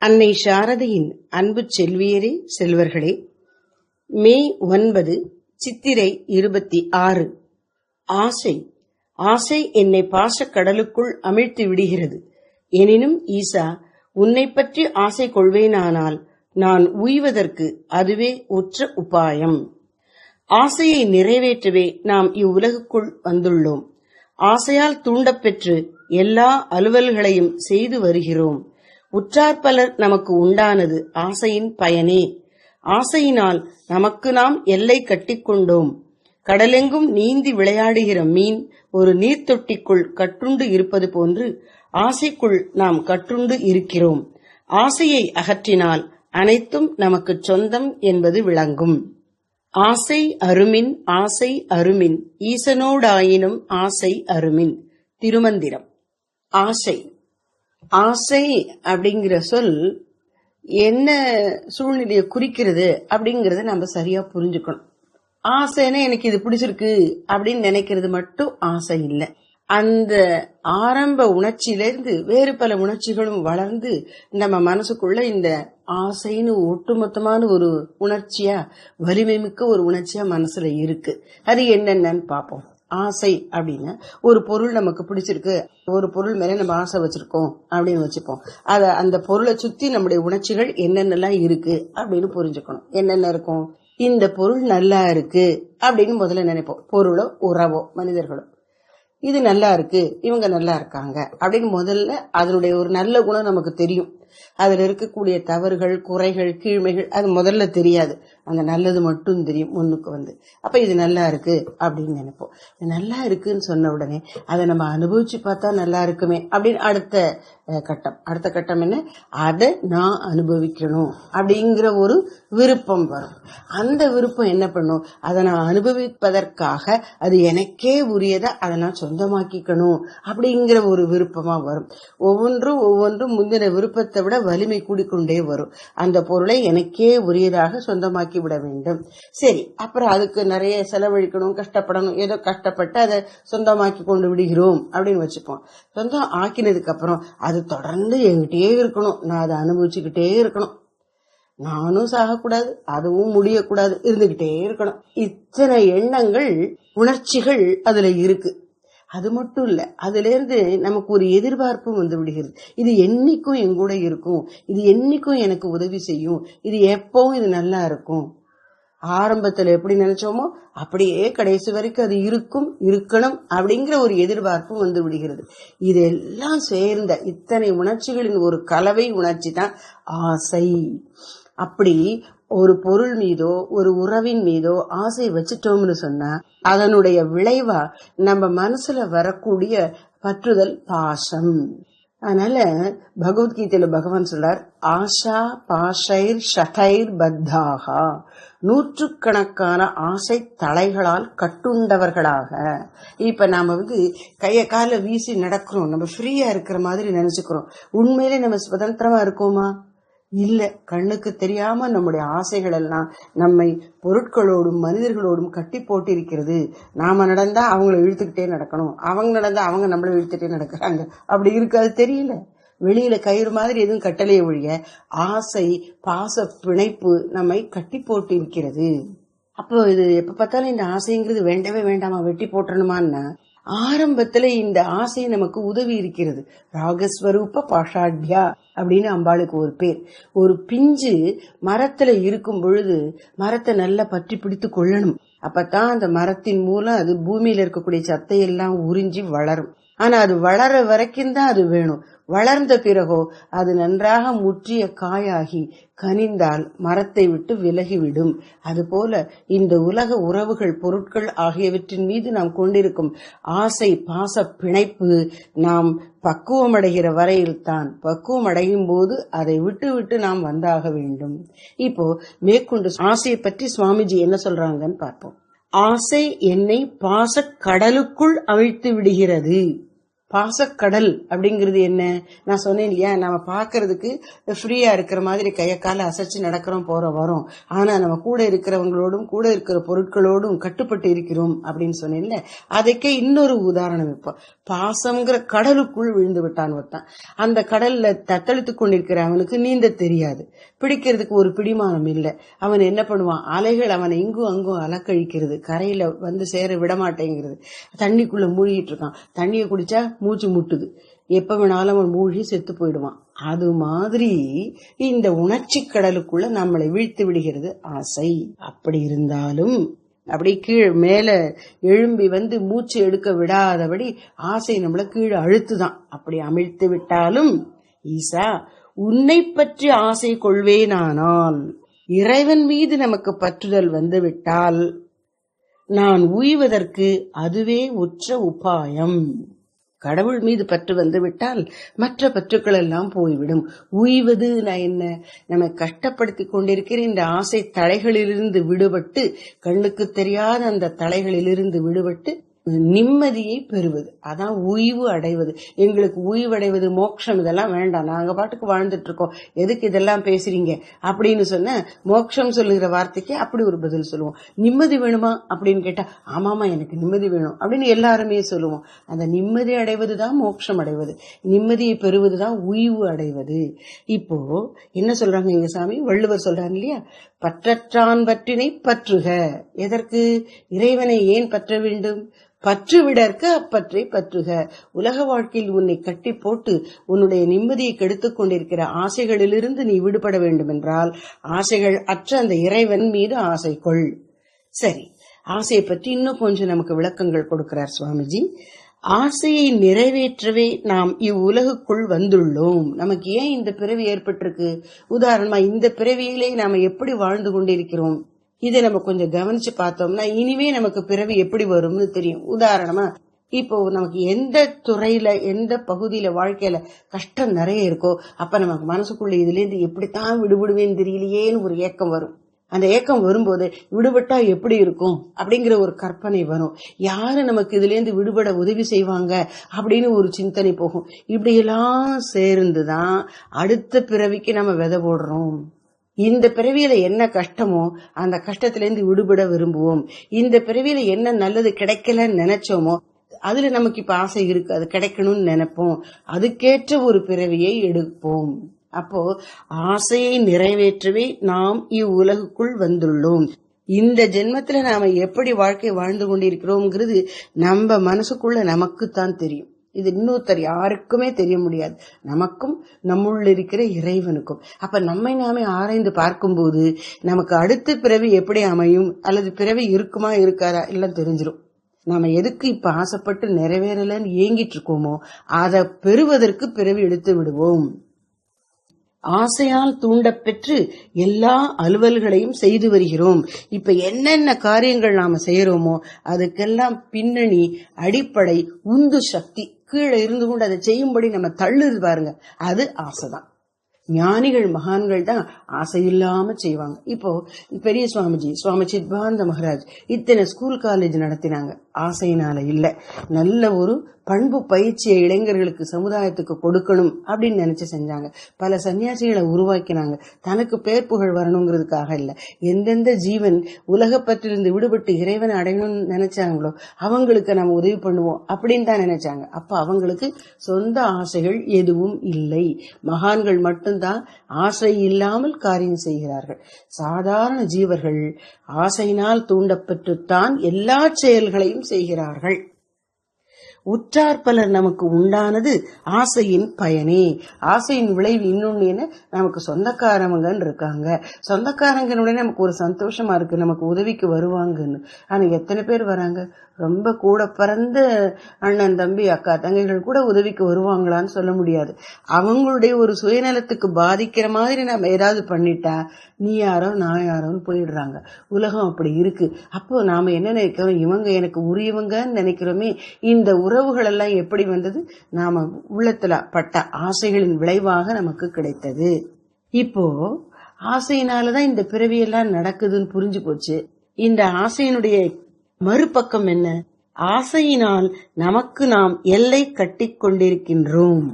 அன்னை சாரதையின் அன்பு செல்வியரே செல்வர்களே மே ஒன்பது சித்திரை இருபத்தி ஆறு. ஆசை ஆசை என்னை பாசக் கடலுக்குள் அமிழ்த்தி விடுகிறது. எனினும் ஈசா உன்னை பற்றி ஆசை கொள்வேனானால் நான் உய்வதற்கு அதுவே உற்ற உபாயம். ஆசையை நிறைவேற்றவே நாம் இவ்வுலகுக்குள் வந்துள்ளோம். ஆசையால் தூண்டப்பெற்று எல்லா அலுவல்களையும் செய்து வருகிறோம். உற்றார் பலர் நமக்கு உண்டானது ஆசையின் பயனே. ஆசையினால் நமக்கு நாம் எல்லை கட்டிக்கொண்டோம் கடலெங்கும் நீந்தி விளையாடுகிற மீன் ஒரு நீர்த்தொட்டிக்குள் கற்றுண்டு இருப்பது போன்று ஆசைக்குள் நாம் கற்றுண்டு இருக்கிறோம். ஆசையை அகற்றினால் அனைத்தும் நமக்கு சொந்தம் என்பது விளங்கும். ஆசை அருமின் ஆசை அருமின் ஈசனோடாயினும் ஆசை அருமின். திருமந்திரம். ஆசை. ஆசை அப்படிங்கிற சொல் என்ன சூழ்நிலையை குறிக்கிறது அப்படிங்கறத நம்ம சரியா புரிஞ்சுக்கணும். ஆசைன்னா எனக்கு இது பிடிச்சிருக்கு அப்படின்னு நினைக்கிறது மட்டும் ஆசை இல்லை. அந்த ஆரம்ப உணர்ச்சியிலிருந்து வேறு பல உணர்ச்சிகளும் வளர்ந்து நம்ம மனசுக்குள்ள இந்த ஆசைன்னு ஒட்டுமொத்தமான ஒரு உணர்ச்சியா வலிமை மிக்க ஒரு உணர்ச்சியா மனசுல இருக்கு. அது என்னென்னு பார்ப்போம். ஆசை அப்படின்னு ஒரு பொருள் நமக்கு பிடிச்சிருக்கு ஒரு பொருள் மேல நம்ம ஆசை வச்சிருக்கோம் அப்படின்னு வச்சுப்போம். அத அந்த பொருளை சுத்தி நம்முடைய உணர்ச்சிகள் என்னென்னலாம் இருக்கு அப்படின்னு புரிஞ்சுக்கணும். என்னென்ன இருக்கும்? இந்த பொருள் நல்லா இருக்கு அப்படின்னு முதல்ல நினைப்போம். பொருளோ உறவோ மனிதர்களோ. இது நல்லா இருக்கு இவங்க நல்லா இருக்காங்க அப்படின்னு முதல்ல அதனுடைய ஒரு நல்ல குணம் நமக்கு தெரியும். அதுல இருக்கக்கூடிய தவறுகள் குறைகள் கீழ்மைகள் அது முதல்ல தெரியாது. அந்த நல்லது மட்டும் தெரியும் முன்னுக்கு வந்து. அப்போ இது நல்லா இருக்கு அப்படின்னு நினைப்போம். இது நல்லா இருக்குன்னு சொன்ன உடனே அதை நம்ம அனுபவிச்சு பார்த்தா நல்லா இருக்குமே அப்படின்னு அடுத்த கட்டம். அடுத்த கட்டம் என்ன? அதை நான் அனுபவிக்கணும் அப்படிங்கிற ஒரு விருப்பம் வரும். அந்த விருப்பம் என்ன பண்ணும்? அதை நான் அனுபவிப்பதற்காக அது எனக்கே உரியதை அதை நான் சொந்தமாக்கிக்கணும் அப்படிங்கிற ஒரு விருப்பமா வரும். ஒவ்வொன்றும் ஒவ்வொன்றும் முந்தின விருப்பத்தை விட வலிமை கூடிக்கொண்டே வரும். அந்த பொருளை எனக்கே உரியதாக சொந்தமாக்கி விட வேண்டும். சரி அப்புறம் அதுக்கு நிறைய செலவழிக்கணும் கஷ்டப்படணும் ஏதோ கஷ்டப்பட்டு அதை சொந்தமாக்கி கொண்டு விடுகிறோம் அப்படின்னு வச்சுப்போம். சொந்தம் ஆக்கினதுக்கு அப்புறம் அது தொடர்ந்து என்கிட்டயே இருக்கணும். நான் அதை அனுபவிச்சுக்கிட்டே இருக்கணும். நானும் சாகக்கூடாது அதுவும் முடியக்கூடாது இருந்துகிட்டே இருக்கணும். இத்தனை எண்ணங்கள் உணர்ச்சிகள் அதுல இருக்கு. அது மட்டும் இல்ல அதுலேருந்து நமக்கு ஒரு எதிர்பார்ப்பும் வந்து விடுகிறது. இது என்னைக்கும் எங்கூட இருக்கும். இது என்னைக்கும் எனக்கு உதவி செய்யும். இது எப்பவும் இது நல்லா இருக்கும். ஆரம்பத்துல எப்படி நினைச்சோமோ அப்படியே கடைசி வரைக்கும் அது இருக்கும் இருக்கணும் அப்படிங்கிற ஒரு எதிர்பார்ப்பும் வந்து விடுகிறது. இதெல்லாம் சேர்ந்த இத்தனை உணர்ச்சிகளின் ஒரு கலவை உணர்ச்சி தான் ஆசை. அப்படி ஒரு பொருள் மீதோ ஒரு உறவின் மீதோ ஆசை வச்சுட்டோம்னு சொன்னா அதனுடைய விளைவா நம்ம மனசுல வரக்கூடிய பற்றுதல் பாசம். அதனால பகவத்கீதையில பகவான் சொல்றார் ஆஷா பாஷைர் ஷகைர் பத்தாகா. நூற்றுக்கணக்கான ஆசை தலைகளால் கட்டுண்டவர்களாக. இப்ப நாம வந்து கைய கால வீசி நடக்கிறோம். நம்ம ஃப்ரீயா இருக்கிற மாதிரி நினைச்சுக்கிறோம். உண்மையிலே நம்ம சுதந்திரமா இருக்கோமா? இல்ல கண்ணுக்கு தெரியாம நம்முடைய ஆசைகள் எல்லாம் நம்மை பொருட்களோடும் மனிதர்களோடும் கட்டி போட்டிருக்கிறது. நாம நடந்தா அவங்கள இழுத்துக்கிட்டே நடக்கணும். அவங்க நடந்தா அவங்க நம்மளை இழுத்துட்டே நடக்கிறாங்க. அப்படி இருக்காது தெரியல. வெளியில கயிறு மாதிரி எதுவும் கட்டளையை ஒழிய ஆசை பாச பிணைப்பு நம்மை கட்டி போட்டு இருக்கிறது அப்போ இது எப்ப பார்த்தாலும் இந்த ஆசைங்கிறது வேண்டவே வேண்டாமா? வெட்டி போட்டணுமான்னா ஆரம்பத்துல இந்த ஆசை நமக்கு உதவி இருக்கிறது. ராகஸ்வரூப பாஷாட்யா அப்படின்னு அம்பாளுக்கு ஒரு பேர். ஒரு பிஞ்சு மரத்துல இருக்கும் பொழுது மரத்தை நல்லா பற்றி பிடித்து கொள்ளணும். அப்பதான் அந்த மரத்தின் மூலம் அது பூமியில இருக்கக்கூடிய சத்தையெல்லாம் உறிஞ்சி வளரும். ஆனா அது வளர வரைக்கும் தான் அது வேணும். வளர்ந்த பிறகோ அது நன்றாக முற்றிய காயாகி கனிந்தால் மரத்தை விட்டு விலகிவிடும். அதுபோல இந்த உலக உறவுகள் பொருட்கள் ஆகியவற்றின் மீது நாம் கொண்டிருக்கும் ஆசை பாச பிணைப்பு நாம் பக்குவம் அடைகிற வரையில் தான். பக்குவம் அடையும் போது அதை விட்டு விட்டு நாம் வந்தாக வேண்டும். இப்போ மேற்கொண்டு ஆசையை பற்றி சுவாமிஜி என்ன சொல்றாங்கன்னு பார்ப்போம். ஆசை என்னை பாச கடலுக்குள் அவிழ்த்து விடுகிறது. பாசக்கடல் அப்படிங்கிறது என்ன? நான் சொன்னேன் இல்லையா? நம்ம பார்க்கறதுக்கு ஃப்ரீயா இருக்கிற மாதிரி கையை கால அசைச்சு நடக்கிறோம் போகிற வரோம். ஆனா நம்ம கூட இருக்கிறவங்களோடும் கூட இருக்கிற பொருட்களோடும் கட்டுப்பட்டு இருக்கிறோம் அப்படின்னு சொன்னேன்ல அதுக்கே இன்னொரு உதாரணம் இப்போ. பாசம்ங்கிற கடலுக்குள் விழுந்து விட்டான் ஒருத்தான். அந்த கடல்ல தத்தளித்துக் கொண்டிருக்கிற அவனுக்கு நீந்த தெரியாது. பிடிக்கிறதுக்கு ஒரு பிடிமானம் இல்லை. அவன் என்ன பண்ணுவான்? அலைகள் அவனை இங்கும் அங்கும் அலக்கழிக்கிறது. கரையில வந்து சேர விட மாட்டேங்கிறது தண்ணிக்குள்ள மூழ்கிட்டு இருக்கான். தண்ணியை குடிச்சா மூச்சு முட்டுது. எப்ப வேணாலும் அவன் மூழ்கி செத்து போயிடுவான். அது மாதிரி இந்த உணர்ச்சி கடலுக்குள்ள நம்மளை வீழ்த்து விடுகிறது ஆசை. அப்படி இருந்தாலும் அப்படி கீழ் மேல எழும்பி வந்து மூச்சு எடுக்க விடாதபடி ஆசை நம்மள கீழே அழுத்துதான். அப்படி அமிழ்த்து விட்டாலும் ஈசா உன்னை பற்றி ஆசை கொள்வேனானால் இறைவன் மீது நமக்கு பற்றுதல் வந்துவிட்டால் நான் உய்வதற்கு அதுவே உற்ற உபாயம். கடவுள் மீது பற்று வந்து விட்டால் மற்ற பற்றுக்கள் எல்லாம் போய்விடும். உய்வது நான் என்ன? நம்ம கஷ்டப்படுத்தி கொண்டிருக்கிற இந்த ஆசை தலைகளிலிருந்து விடுபட்டு கண்ணுக்கு தெரியாத அந்த தலைகளிலிருந்து விடுபட்டு நிம்மதியை பெறுவது. அதான் உய்வு அடைவது. எங்களுக்கு உய்வு அடைவது மோட்சம் இதெல்லாம் வேண்டாம். நாங்க பாட்டுக்கு வாழ்ந்துட்டு இருக்கோம். எதுக்கு இதெல்லாம் பேசுறீங்க? அப்படின்னு சொன்ன மோட்சம் சொல்லுகிற வார்த்தைக்கு அப்படி ஒரு பதில் சொல்லுவோம். நிம்மதி வேணுமா அப்படின்னு கேட்டா ஆமாமா எனக்கு நிம்மதி வேணும் அப்படின்னு எல்லாருமே சொல்லுவோம். அந்த நிம்மதி அடைவது தான் மோட்சம் அடைவது. நிம்மதியை பெறுவது தான் உய்வு அடைவது. இப்போ என்ன சொல்றாங்க எங்க சாமி? வள்ளுவர் சொல்றாங்க இல்லையா? பற்றற்றான் பற்றினை பற்றுக. எதற்கு? இறைவனை ஏன் பற்ற வேண்டும்? பற்று விடற்க அப்பற்றை பற்றுக. உலக வாழ்க்கையில் உன்னை கட்டி போட்டு உன்னுடைய நிம்மதியை கெடுத்துக் கொண்டிருக்கிற ஆசைகளிலிருந்து நீ விடுபட வேண்டுமென்றால் ஆசைகள் அற்ற அந்த இறைவன் மீது ஆசை கொள். சரி ஆசையை பற்றி இன்னும் கொஞ்சம் நமக்கு விளக்கங்கள் கொடுக்கிறார் சுவாமிஜி. ஆசையை நிறைவேற்றவே நாம் இவ்வுலகுக்குள் வந்துள்ளோம். நமக்கு ஏன் இந்த பிறவி ஏற்பட்டிருக்கு? உதாரணமா இந்த பிறவியிலே நாம எப்படி வாழ்ந்து கொண்டிருக்கிறோம்? இதை நம்ம கொஞ்சம் கவனிச்சு பார்த்தோம்னா இனிமே நமக்கு பிறவி எப்படி வரும்னு தெரியும். உதாரணமா இப்போ நமக்கு எந்த துறையில எந்த பகுதியில வாழ்க்கையில கஷ்டம் நிறைய இருக்கோ அப்ப நமக்கு மனசுக்குள்ள இதுல இருந்து எப்படித்தான் விடுபடுவேன்னு தெரியலையேன்னு ஒரு ஏக்கம் வரும். அந்த ஏக்கம் வரும்போது விடுபட்டா எப்படி இருக்கும்? அப்படிங்கிற ஒரு கற்பனை வரும். யாரு நமக்கு இதுல இருந்து விடுபட உதவி செய்வாங்க? அப்படின்னு ஒரு சிந்தனை போகும். இப்படியெல்லாம் சேர்ந்துதான் அடுத்த பிறவிக்கு நம்ம விதை போடுறோம். இந்த பிறவியில என்ன கஷ்டமோ அந்த கஷ்டத்திலேருந்து விடுபட விரும்புவோம். இந்த பிறவியில என்ன நல்லது கிடைக்கலன்னு நினைச்சோமோ அதுல நமக்கு இப்ப ஆசை இருக்கு. அது கிடைக்கணும்னு நினைப்போம். அதுக்கேற்ற ஒரு பிறவியை எடுப்போம். அப்போ ஆசையை நிறைவேற்றவே நாம் இவ்வுலகுக்குள் வந்துள்ளோம். இந்த ஜென்மத்துல நாம எப்படி வாழ்க்கை வாழ்ந்து கொண்டிருக்கிறோம்ங்கிறது நம்ம மனசுக்குள்ள நமக்குத்தான் தெரியும். இது இன்னொருத்தர் யாருக்குமே தெரிய முடியாது. நமக்கும் நம்முள்ள இருக்கிற இறைவனுக்கும். அப்ப நம்மை நாமே ஆராய்ந்து பார்க்கும்போது நமக்கு அடுத்த பிறவி எப்படி அமையும்? அல்லது பிறவி இருக்குமா இருக்காதா? எல்லாம் தெரிஞ்சிடும் நாம எதுக்கு இப்ப ஆசைப்பட்டு நிறைவேறலன்னு ஏங்கிட்டு இருக்கோமோ அதை பெறுவதற்கு பிறவி எடுத்து விடுவோம். ஆசையால் தூண்டப்பெற்று எல்லா அலுவல்களையும் செய்து வருகிறோம். இப்ப என்னென்ன காரியங்கள் நாம செய்யறோமோ அதுக்கெல்லாம் பின்னணி அடிப்படை உந்து சக்தி கீழே இருந்து கொண்டு அதை செய்யும்படி நம்ம தள்ளுது பாருங்க. அது ஆசைதான். ஞானிகள் மகான்கள் தான் ஆசையில்லாம செய்வாங்க. இப்போ பெரிய சுவாமிஜி சுவாமி சித்பானந்த மகாராஜ் இத்தனை ஸ்கூல் காலேஜ் நடத்தினாங்க. ஆசையினால இல்லை. நல்ல ஒரு பண்பு பயிற்சியை இளைஞர்களுக்கு சமுதாயத்துக்கு கொடுக்கணும் அப்படின்னு நினைச்சு செஞ்சாங்க. பல சன்னியாசிகளை உருவாக்கினாங்க. தனக்கு பேர் புகழ் வரணுங்கிறதுக்காக இல்லை. எந்தெந்த ஜீவன் உலகப்பற்றிலிருந்து விடுபட்டு இறைவனை அடையணும்னு நினைச்சாங்களோ அவங்களுக்கு நம்ம உதவி பண்ணுவோம் அப்படின்னு தான் நினைச்சாங்க. அப்ப அவங்களுக்கு சொந்த ஆசைகள் எதுவும் இல்லை. மகான்கள் மட்டும்தான் ஆசை இல்லாமல் காரியம் செய்கிறார்கள். சாதாரண ஜீவர்கள் ஆசையினால் தூண்டப்பட்டுத்தான் எல்லா செயல்களையும் செய்கிறார்கள். உற்றார் பலர் நமக்கு உண்டானது ஆசையின் பயனே. ஆசையின் விளைவு இன்னொன்னு என்ன? நமக்கு சொந்தக்காரவங்கன்னு இருக்காங்க. சொந்தக்காரங்கனுடைய நமக்கு ஒரு சந்தோஷமா இருக்கு. நமக்கு உதவிக்கு வருவாங்கன்னு. ஆனா எத்தனை பேர் வராங்க? ரொம்ப கூட பிறந்த அண்ணன் தம்பி அக்கா தங்கைகள் கூட உதவிக்கு வருவாங்களான்னு சொல்ல முடியாது. அவங்களுடைய ஒரு சுயநலத்துக்கு பாதிக்கிற மாதிரி நம்ம ஏதாவது பண்ணிட்டா நீ யாரோ நான் யாரோன்னு போயிடுறாங்க. உலகம் அப்படி இருக்கு. அப்போ நாம என்ன நினைக்கிறோம்? இவங்க எனக்கு உரியவங்கன்னு நினைக்கிறோமே. இந்த உறவுகள் எல்லாம் எப்படி வந்தது? நாம உள்ளத்துல பட்ட ஆசைகளின் விளைவாக நமக்கு கிடைத்தது. இப்போ ஆசையினாலதான் இந்த பிறவியெல்லாம் நடக்குதுன்னு புரிஞ்சு போச்சு. இந்த ஆசையினுடைய மறுபக்கம் என்ன? ஆசையினால் நமக்கு நாம் எல்லை கட்டி கொண்டிருக்கின்றோம்.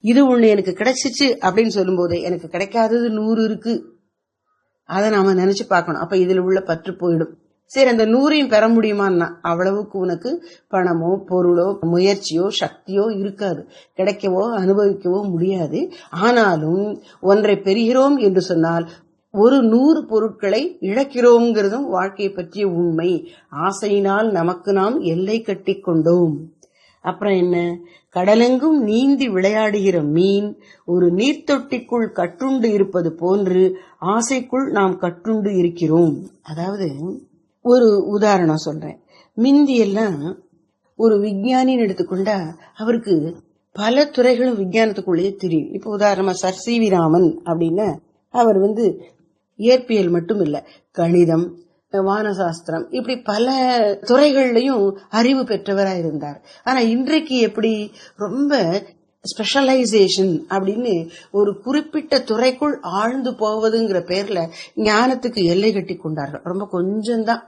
இது ஒண்ணு எனக்கு கிடைச்சிச்சு அப்படின்னு சொல்லும்போது எனக்கு கிடைக்காதது நூறு இருக்கு. அதை நாம நினைச்சு பார்க்கணும். அப்ப இதுல உள்ள பற்று போயிடும். சரி அந்த நூறையும் பெற முடியுமான்னா அவ்வளவுக்கு உனக்கு பணமோ பொருளோ முயற்சியோ சக்தியோ இருக்காது. கிடைக்கவோ அனுபவிக்கவோ முடியாது. ஆனாலும் ஒன்றை பெறுகிறோம் என்று சொன்னால் ஒரு நூறு பொருட்களை இழக்கிறோங்கிறதும் வாழ்க்கையை பற்றிய உண்மை. ஆசையினால் நமக்கு நாம் எல்லை கட்டி கொண்டோம். அப்புறம் என்ன? கடலெங்கும் நீந்தி விளையாடுகிற மீன் ஒரு நீர்த்தொட்டிக்குள் கட்டுண்டு இருப்பது போன்று ஆசைக்குள் நாம் கட்டுண்டு இருக்கிறோம். அதாவது ஒரு உதாரணம் சொல்றேன். மிந்தியெல்லாம் ஒரு விஞ்ஞானின்னு எடுத்துக்கொண்டா அவருக்கு பல துறைகளும் விஞ்ஞானத்துக்குள்ளேயே தெரியும். இப்போ உதாரணமா சர் சி வி ராமன் அப்படின்னு அவர் வந்து இயற்பியல் மட்டும் இல்ல கணிதம் வானசாஸ்திரம் இப்படி பல துறைகள்லையும் அறிவு பெற்றவராக இருந்தார். ஆனா இன்றைக்கு எப்படி ரொம்ப ஸ்பெஷலைசேஷன் அப்படின்னு ஒரு குறிப்பிட்ட துறைக்குள் ஆழ்ந்து போவதுங்கிற பேர்ல ஞானத்துக்கு எல்லை கட்டி கொண்டார்கள். ரொம்ப கொஞ்சம்தான்.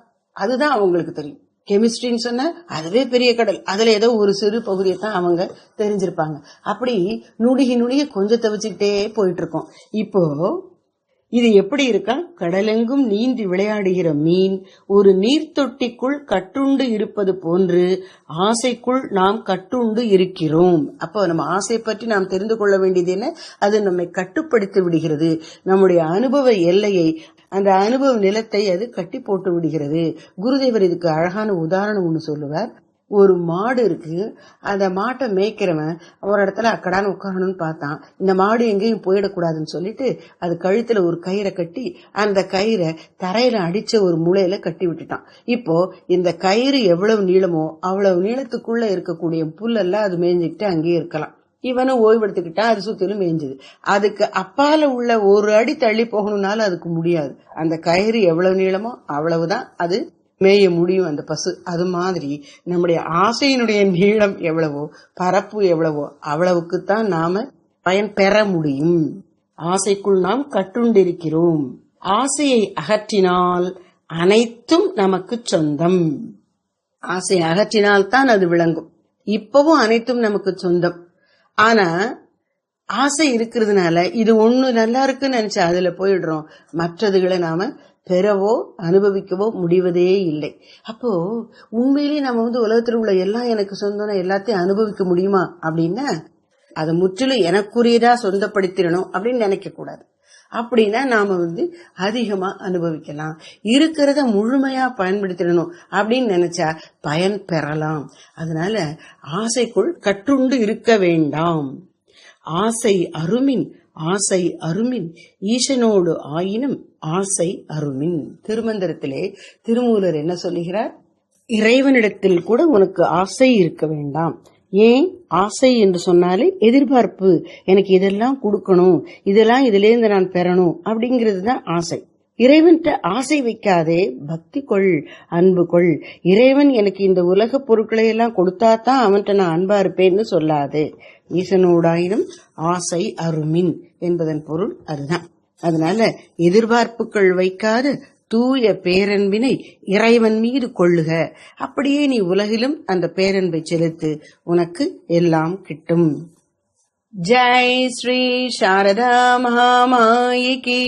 அதுதான் அவங்களுக்கு தெரியும். கெமிஸ்ட்ரின்னு சொன்னா அதுவே பெரிய கடல். அதுல ஏதோ ஒரு சிறு பகுதியை தான் அவங்க தெரிஞ்சிருப்பாங்க. அப்படி நுடுகி நுடுகி கொஞ்சம் தவிச்சுக்கிட்டே போயிட்டு இருக்கோம் இப்போ இது எப்படி இருக்கா? கடலெங்கும் நீந்தி விளையாடுகிற மீன் ஒரு நீர்த்தொட்டிக்குள் கட்டுண்டு இருப்பது போன்று ஆசைக்குள் நாம் கட்டுண்டு இருக்கிறோம். அப்போ நம்ம ஆசை பற்றி நாம் தெரிந்து கொள்ள வேண்டியது என்ன? அது நம்மை கட்டுப்படுத்தி விடுகிறது. நம்முடைய அனுபவ எல்லையை அந்த அனுபவ நிலத்தை அது கட்டி போட்டு விடுகிறது. குருதேவர் இதுக்கு அழகான உதாரணம் ஒன்று சொல்லுவார். ஒரு மாடு இருக்கு. அந்த மாட்டை மேய்க்கிறவன் ஒரு இடத்துல அக்கடான்னு உட்காரணும்னு பார்த்தான். இந்த மாடு எங்கேயும் போயிடக்கூடாதுன்னு சொல்லிட்டு அது கழுத்துல ஒரு கயிறை கட்டி அந்த கயிறை தரையில அடிச்ச ஒரு முளையில கட்டி விட்டுட்டான். இப்போ இந்த கயிறு எவ்வளவு நீளமோ அவ்வளவு நீளத்துக்குள்ள இருக்கக்கூடிய புல்லெல்லாம் அது மேய்ஞ்சிக்கிட்டு அங்கேயே இருக்கலாம். இவனும் ஓய்வெடுத்துக்கிட்டான் அது சுத்திலும் மேய்ஞ்சது. அதுக்கு அப்பால உள்ள ஒரு அடி தள்ளி போகணும்னாலும் அதுக்கு முடியாது. அந்த கயிறு எவ்வளவு நீளமோ அவ்வளவுதான் அது மேய முடியும் அந்த பசு. அது மாதிரி நம்முடைய ஆசையினுடைய நீளம் எவ்வளவோ பரப்பு எவ்வளவோ அவ்வளவுக்குத்தான் நாம பயன் பெற முடியும். ஆசைக்குள் நாம் கட்டுண்டிருக்கிறோம். ஆசையை அகற்றினால் அனைத்தும் நமக்கு சொந்தம். ஆசை அகற்றினால்தான் அது விளங்கும். இப்பவும் அனைத்தும் நமக்கு சொந்தம். ஆனா ஆசை இருக்கிறதுனால இது ஒண்ணு நல்லா இருக்குன்னு நினைச்சு அதுல போயிடுறோம். மற்றதுகளை நாம பெறவோ அனுபவிக்கவோ முடிவதே இல்லை. அப்போ உண்மையிலேயே நம்ம வந்து உலகத்தில் உள்ள எல்லாம் எனக்கு சொந்தம்னா எல்லாத்தையும் அனுபவிக்க முடியுமா அப்படின்னா அதை முற்றிலும் எனக்குரியதா சொந்தப்படுத்திடணும் அப்படின்னு நினைக்க கூடாது. அப்படின்னா நாம வந்து அதிகமா அனுபவிக்கலாம். இருக்கிறத முழுமையா பயன்படுத்திடணும் அப்படின்னு நினைச்சா பயன் பெறலாம். அதனால ஆசைக்குள் கற்றுண்டு இருக்க வேண்டாம். ஆசை அருமின் ஆசை அருமின் ஈசனோடு ஆயினும் ஆசை அருமின். திருமந்திரத்திலே திருமூலர் என்ன சொல்லுகிறார்? இறைவனிடத்தில் கூட உனக்கு ஆசை இருக்க வேண்டாம். ஏன் ஆசை என்று சொன்னாலே எதிர்பார்ப்பு. எனக்கு இதெல்லாம் கொடுக்கணும் இதெல்லாம் இதுல இருந்து நான் பெறணும் அப்படிங்கிறது தான் ஆசை. இறைவன்கிட்ட ஆசை வைக்காதே பக்தி கொள் அன்பு கொள். இறைவன் எனக்கு இந்த உலக பொருட்களை எல்லாம் கொடுத்தா தான் அவன்கிட்ட நான் அன்பா இருப்பேன்னு சொல்லாது. ஈசனோடாயினும் ஆசை அருமின் என்பதன் பொருள் அதுதான். அதனால எதிர்பார்ப்புகள் வைக்காது தூய பேரன்பினை இறைவன் மீது கொள்ளுக. அப்படியே நீ உலகிலும் அந்த பேரன்பை செலுத்து. உனக்கு எல்லாம் கிட்டும். ஜெய் ஸ்ரீ சாரதா மகாமாயிகி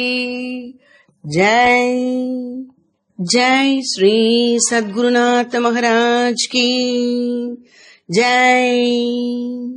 ஜெய். ஜெய் ஸ்ரீ சத்குருநாத மகாராஜ் கி ஜெய்.